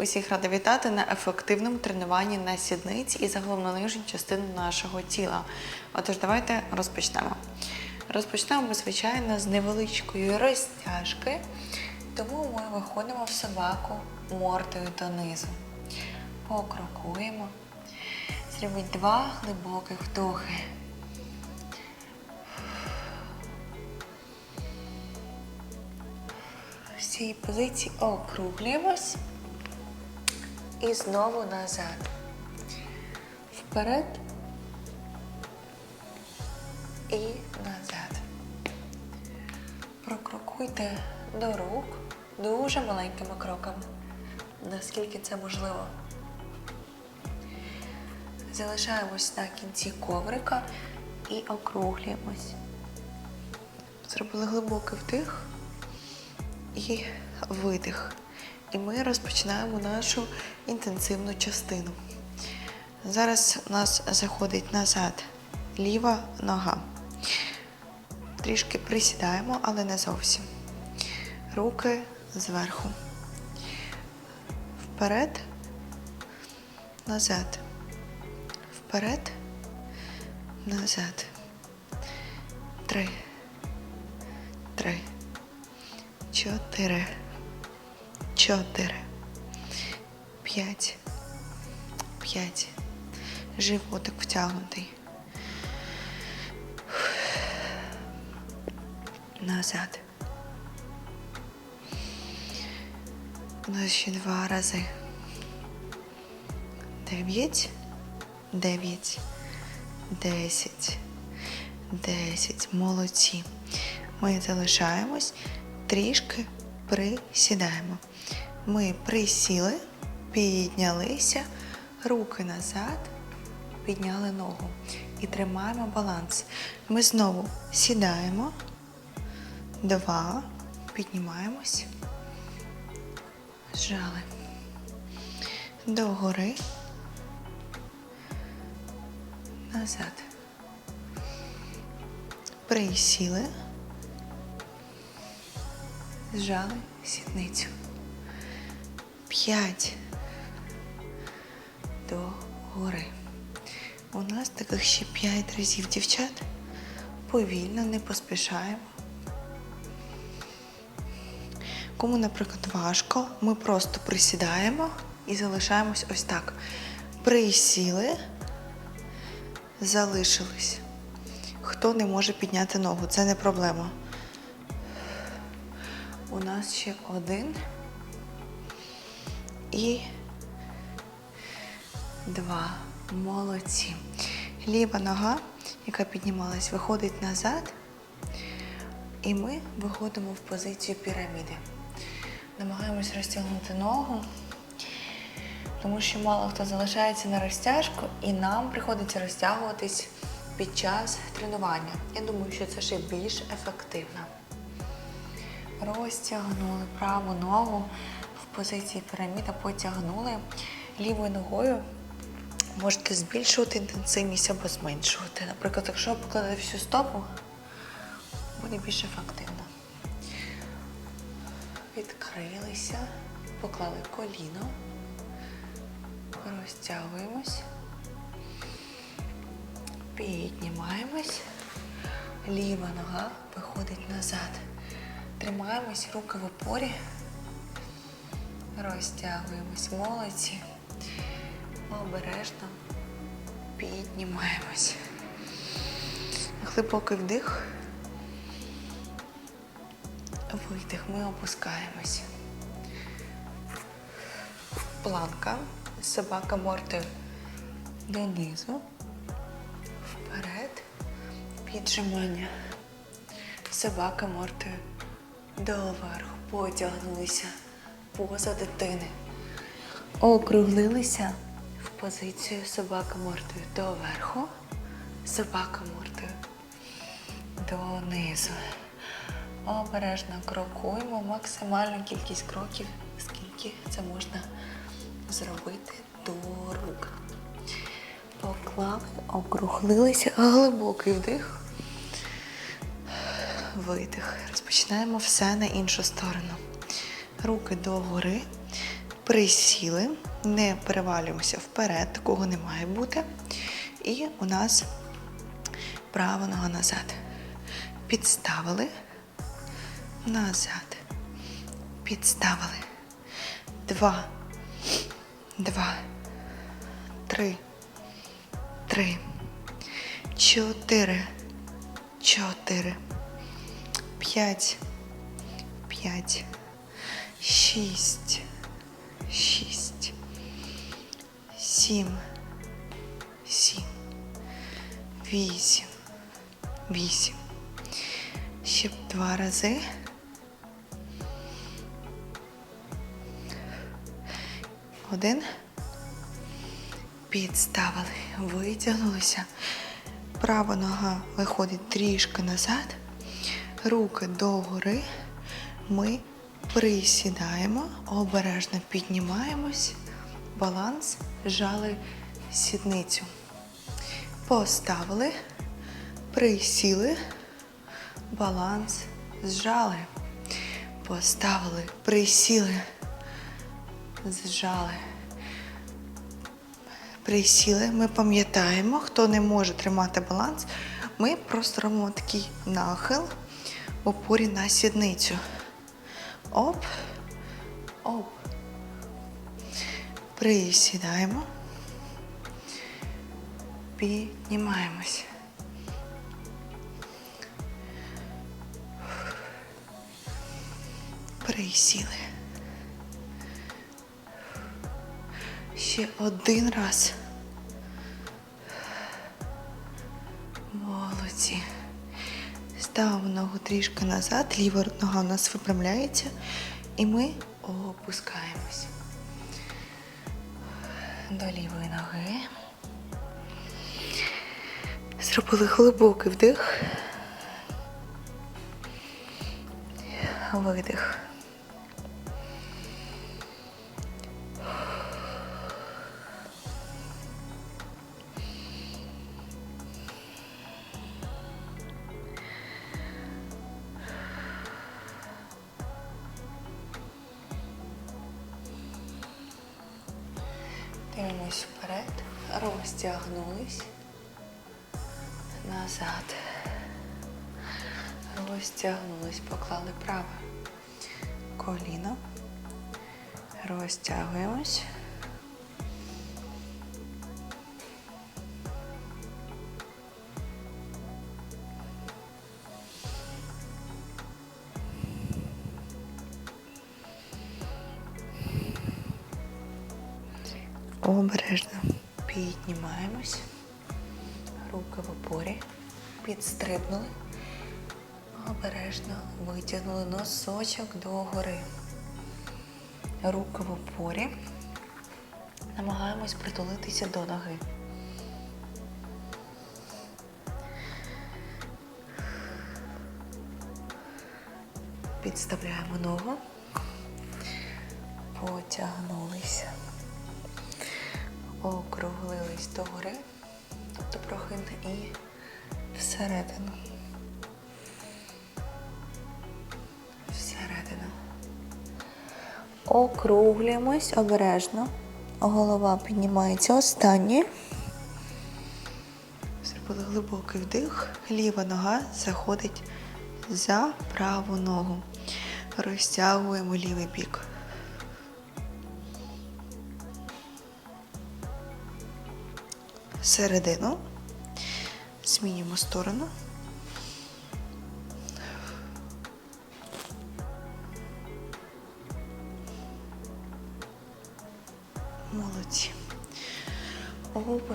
Усіх рада вітати на ефективному тренуванні на сідниці і загалом на нижню частину нашого тіла. Отож, давайте розпочнемо. Розпочнемо звичайно, з невеличкої розтяжки, тому ми виходимо в собаку мордою донизу. Покрокуємо. Зробіть два глибоких вдохи. В цій позиції округлюємось і знову назад. Вперед і назад. Прокрокуйте до рук дуже маленькими кроками, наскільки це можливо. Залишаємось на кінці коврика і округлюємось. Зробили глибокий вдих і видих. І ми розпочинаємо нашу інтенсивну частину. Зараз у нас заходить назад ліва нога. Трішки присідаємо, але не зовсім. Руки зверху. Вперед, назад. Вперед, назад. Три. Три. Чотири. Чотири. П'ять. П'ять. Животик втягнутий. Назад. У ще два рази. Дев'ять. Дев'ять. Десять. Десять. Молодці. Ми залишаємось, трішки присідаємо. Ми присіли, піднялися, руки назад, підняли ногу і тримаємо баланс. Ми знову сідаємо, два, піднімаємось, зжали. Догори, назад. Присіли, зжали сідницю. П'ять до гори. У нас таких ще п'ять разів дівчат. Повільно, не поспішаємо. Кому, наприклад, важко, ми просто присідаємо і залишаємось ось так. Присіли, залишились. Хто не може підняти ногу, це не проблема. У нас ще один і два. Молодці. Ліва нога, яка піднімалась, виходить назад. І ми виходимо в позицію піраміди. Намагаємось розтягнути ногу, тому що мало хто залишається на розтяжку, і нам приходиться розтягуватись під час тренування. Я думаю, що це ще більш ефективно. Розтягнули праву ногу позиції піраміда, потягнули лівою ногою. Можете збільшувати інтенсивність або зменшувати. Наприклад, якщо покладати всю стопу, буде більш ефективно. Відкрилися, поклали коліно, розтягуємось, піднімаємось, ліва нога виходить назад. Тримаємось руки в опорі, розтягуємось, молодці, обережно піднімаємось. Глибокий вдих. Видих, ми опускаємось. Планка, собака мордою донизу, вперед, піджимання. Собака мордою доверху. Потягнулися поза дитини. Округлилися в позицію собака мордою доверху, собака мордою донизу. Обережно крокуємо максимальну кількість кроків, скільки це можна зробити до рук. Поклали, округлилися, глибокий вдих, видих. Розпочинаємо все на іншу сторону. Руки догори, присіли, не перевалюємося вперед, такого не має бути. І у нас права нога назад. Підставили, назад. Підставили. Два. Два. Три. Три. Чотири. Чотири. П'ять. П'ять. Шість. Шість. Сім. Сім. Вісім. Вісім. Ще два рази. Один. Підставили. Витягнулися. Права нога виходить трішки назад. Руки догори. Ми присідаємо, обережно піднімаємось. Баланс, жали сідницю. Поставили, присіли, баланс, зжали. Поставили, присіли, зжали. Присіли, ми пам'ятаємо, хто не може тримати баланс, ми просто робимо такий нахил в опорі на сідницю. Оп, оп. Присідаємо. Піднімаємось. Присіли. Ще один раз. Молодці. Ставимо ногу трішки назад, ліва нога у нас випрямляється, і ми опускаємось до лівої ноги. Зробили глибокий вдих. Видих. Розтягнулись, поклали праве коліно. Розтягуємось. Обережно піднімаємось. Руки в опорі. Підстрибнули. Обережно витягнули носочок догори. Руки в опорі. Намагаємось притулитися до ноги. Підставляємо ногу. Потягнулися. Округлились догори, тобто прохин і всередину. Округлюємось обережно. Голова піднімається останнє. Зробили глибокий вдих. Ліва нога заходить за праву ногу. Розтягуємо лівий бік. середину. Змінюємо сторону.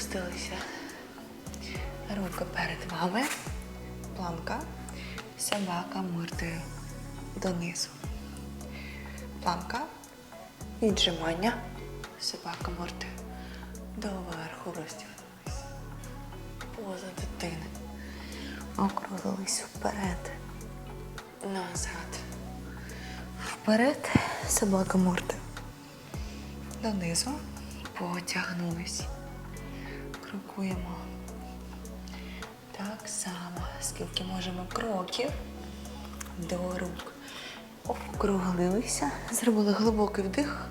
Опустилися. Руки перед вами. Планка. Собака мордою донизу. Планка. Віджимання. Собака мордою. Доверху розтягнулися. Поза дитини. Округлились вперед. Назад. Вперед. Собака морда. Донизу. Потягнулись. Крокуємо. Так само, скільки можемо кроків до рук. Округлилися. Зробили глибокий вдих.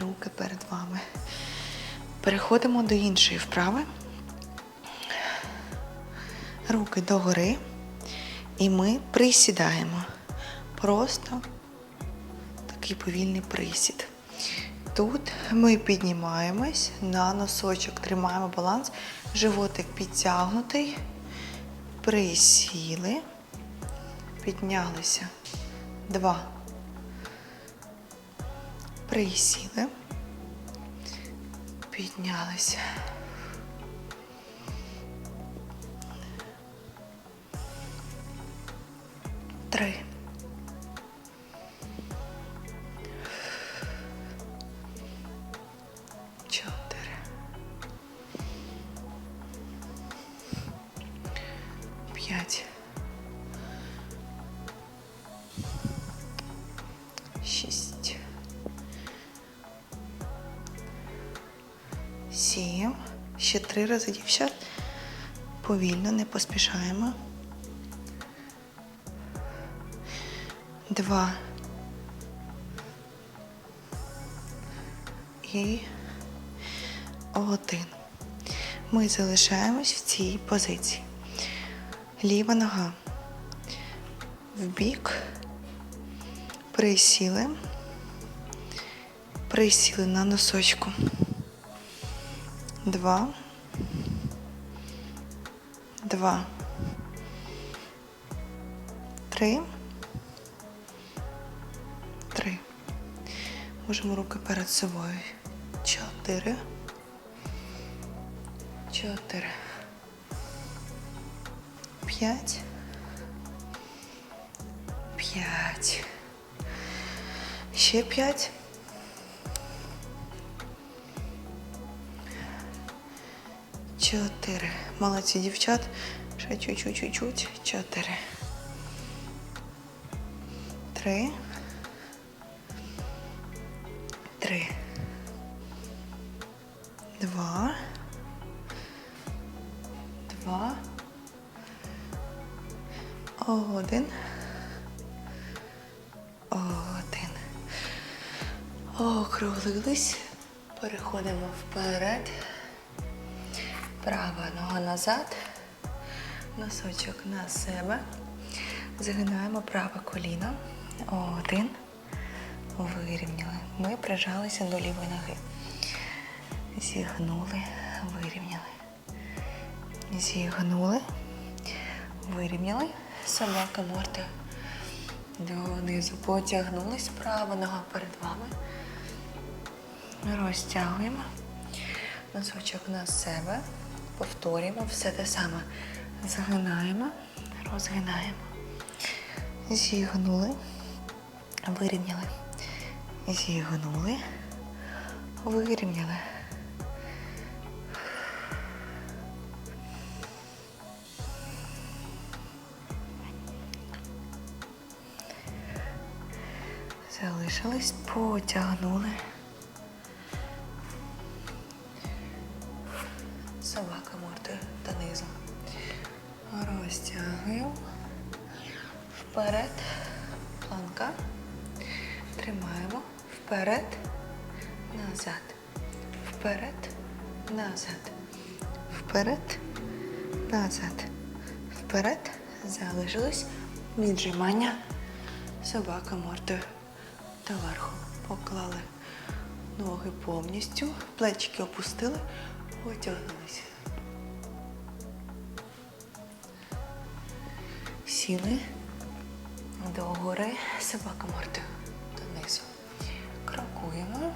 Руки перед вами. Переходимо до іншої вправи. Руки догори. І ми присідаємо. Просто такий повільний присід. Тут ми піднімаємось на носочок, тримаємо баланс, животик підтягнутий, присіли, піднялися. Два. Присіли, піднялися. Дівчат. Повільно, не поспішаємо. Два. І один. Ми залишаємось в цій позиції. Ліва нога. В бік. Присіли. Присіли на носочку. Два. Два. Три. Три. Можемо руки перед собою. Чотири. Чотири. П'ять. П'ять. Ще п'ять. Чотири. Молодці, дівчат. Ще чуть-чуть. Чотири. Три. Три. Два. Два. Один. Один. Округлились. Переходимо вперед. Права нога назад. Носочок на себе. Загинаємо праве коліно. Один. Вирівняли. Ми прижалися до лівої ноги. Зігнули, вирівняли. Зігнули, вирівняли. Собака морда донизу. Потягнулись. Права нога перед вами. Розтягуємо. Носочок на себе. Повторюємо все те саме. Загинаємо, розгинаємо. Зігнули, вирівняли. Зігнули, вирівняли. Залишились, потягнули. Віджимання. Собака мордою доверху. Поклали ноги повністю. Плечики опустили. Потягнулися. Сіли догори, собака мордою донизу. Крокуємо.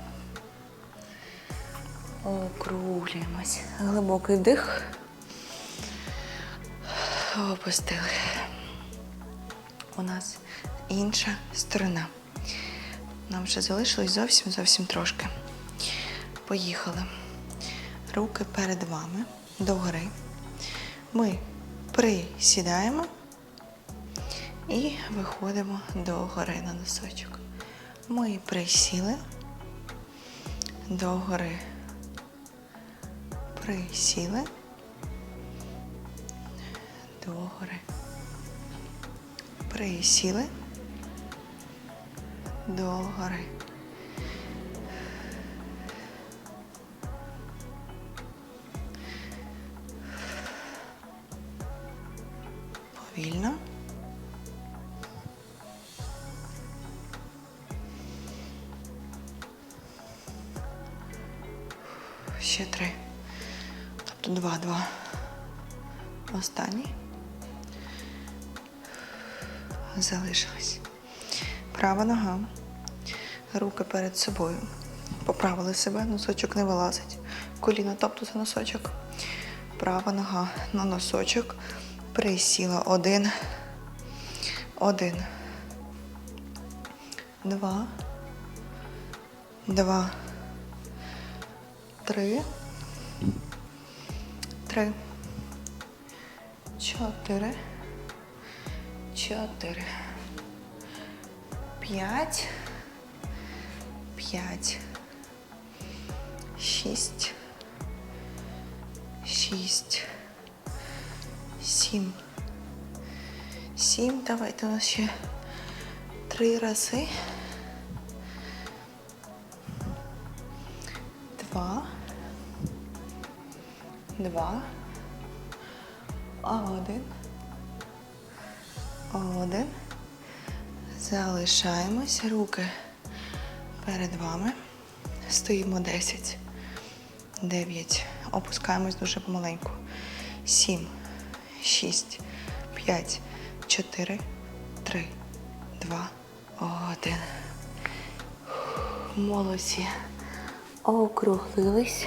Округлюємось. Глибокий вдих. Опустили. У нас інша сторона. Нам ще залишилось зовсім зовсім трошки. Поїхали. Руки перед вами догори. Ми присідаємо і виходимо до гори на носочок. Ми присіли до гори. Присіли до гори. Присіли до гори. Залишились. Права нога. Руки перед собою. Поправили себе, носочок не вилазить. Коліно, тобто за носочок. Права нога на носочок. Присіла. Один. Один. Два. Два. Три. Три. Чотири. Чотири. П'ять. П'ять. Шість. Шість. Сім. Сім. Давайте у нас ще три рази. Два. Два. Один. Один. Залишаємось. Руки перед вами. Стоїмо 10. 9. Опускаємось дуже помаленьку. 7. 6. 5. 4. 3. 2. 1. Молодці. Округлились.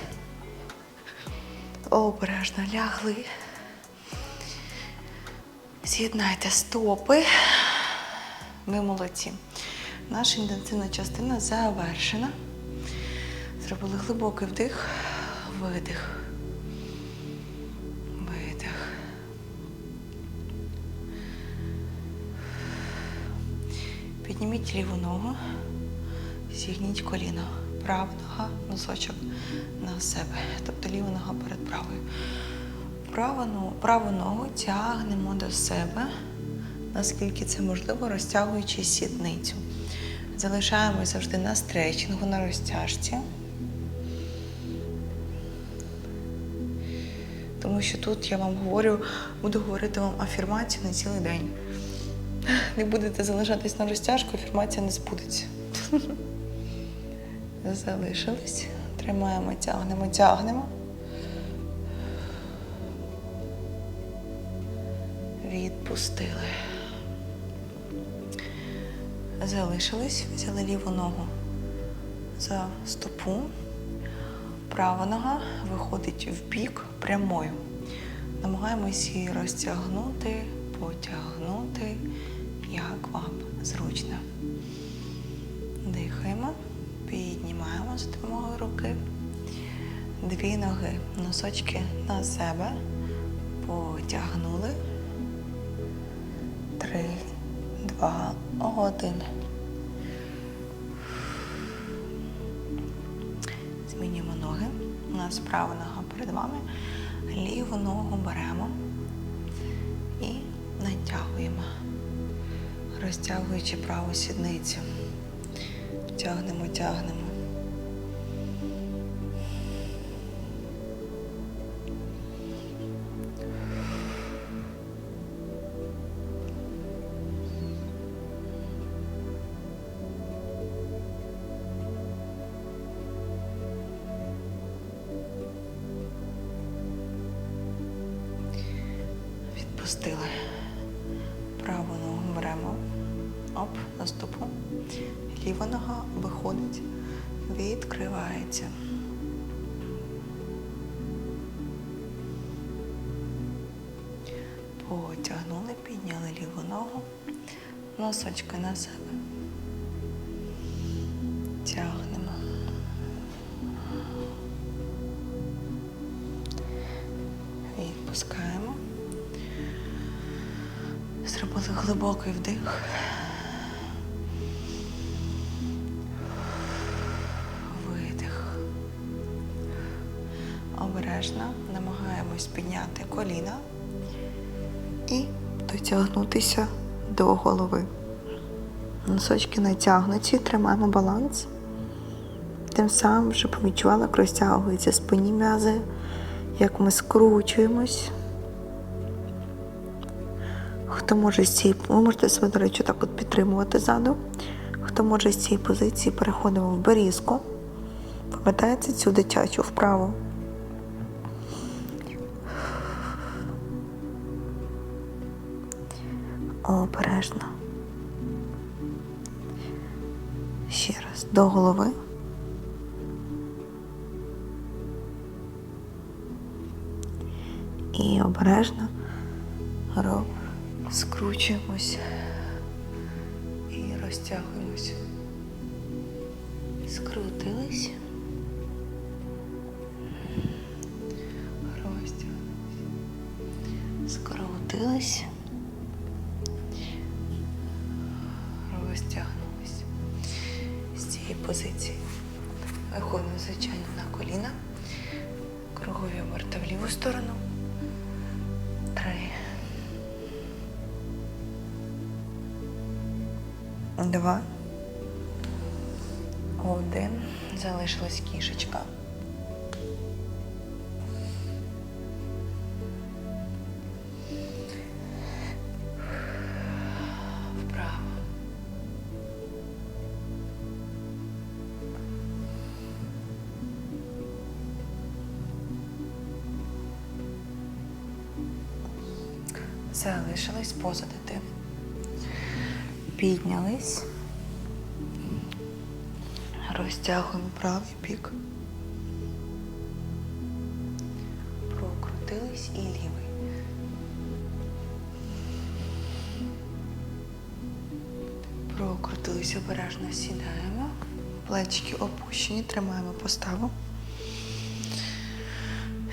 Обережно лягли. З'єднайте стопи. Ми молодці. Наша інтенсивна частина завершена. Зробили глибокий вдих, видих. Видих. Підніміть ліву ногу, зігніть коліно. Права нога, носочок на себе. Тобто ліва нога перед правою. Праву, ногу- праву ногу тягнемо до себе, наскільки це можливо, розтягуючи сідницю. Залишаємось завжди на стретчингу, на розтяжці. Тому що тут я вам говорю, буду говорити вам афірмацію на цілий день. Не будете залишатись на розтяжку, афірмація не збудеться. Залишились. Тримаємо, тягнемо, тягнемо. Відпустили. Залишились, взяли ліву ногу за стопу. Права нога виходить в бік прямою. Намагаємось її розтягнути, потягнути, як вам зручно. Дихаємо, піднімаємо за допомогою руки. Дві ноги, носочки на себе. Потягнули. Два, один. Змінюємо ноги. У нас права нога перед вами. Ліву ногу беремо і натягуємо, розтягуючи праву сідницю. Тягнемо, тягнемо. Ліва нога виходить, відкривається. Потягнули, підняли ліву ногу, носочки на себе. Тягнемо. Відпускаємо. Зробили глибокий вдих. Намагаємось підняти коліна і дотягнутися до голови. Носочки натягнуті, тримаємо баланс. Тим самим вже помічувала, як розтягуються спинні м'язи, як ми скручуємось. Хто може з цієї, ви можете себе, до речі, так от підтримувати ззаду. Хто може з цієї позиції, переходимо в берізку. Пам'ятаєте цю дитячу вправу? Обережно. Ще раз до голови. І обережно роб скручуємось і розтягуємось. Скрутились. Позиції виходимо, звичайно, на коліна. Кругові оберта в ліву сторону. Три. Два. Один. Залишилась кішечка. Поза дитини. Піднялись. Розтягуємо правий бік. Прокрутились і лівий. Прокрутились обережно, сідаємо. Плечики опущені, тримаємо поставу.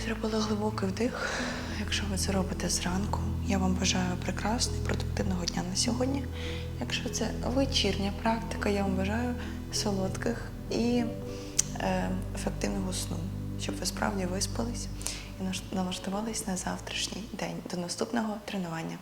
Зробили глибокий вдих. Якщо ви це робите зранку, я вам бажаю прекрасного і продуктивного дня на сьогодні. Якщо це вечірня практика, я вам бажаю солодких і е, ефективного сну, щоб ви справді виспались і налаштувались на завтрашній день до наступного тренування.